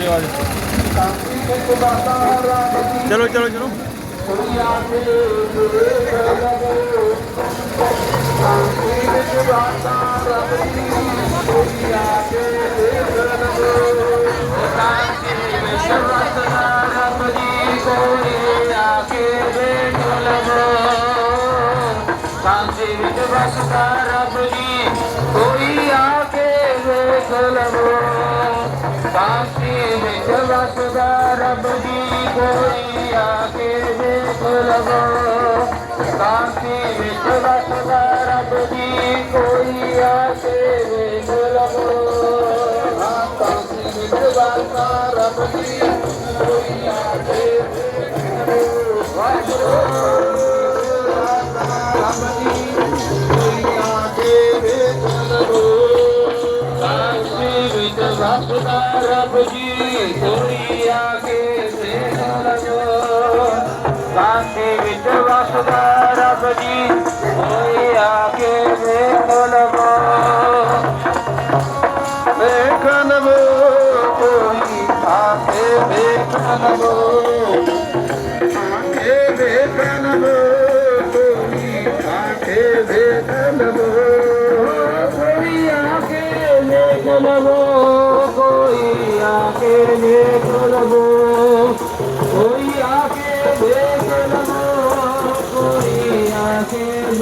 ਨੰਗੋ ਨੰਗੋ ਚਲੋ ਚਲੋ ਚਲੋ। ਕਾਂਸੀ ਵਿੱਚ ਵਸਦਾ ਰੱਬ ਜੀ ਕੋਈ ਆ ਕੇ ਵੇਖ ਲਵੋ ਕਾਂਸੀ सदा रब जी कोई आके देख लगो कांति विच सदा रब जी कोई आके देख लगो कांति विच रब जी रु जीदाब जी कलो तुंहिंजा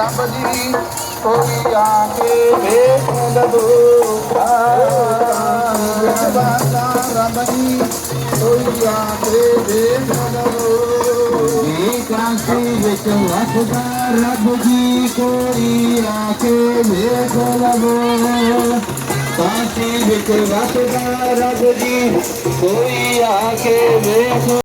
बा री आे ी विच रखदा कांची विच रख जी कोई आख़े वे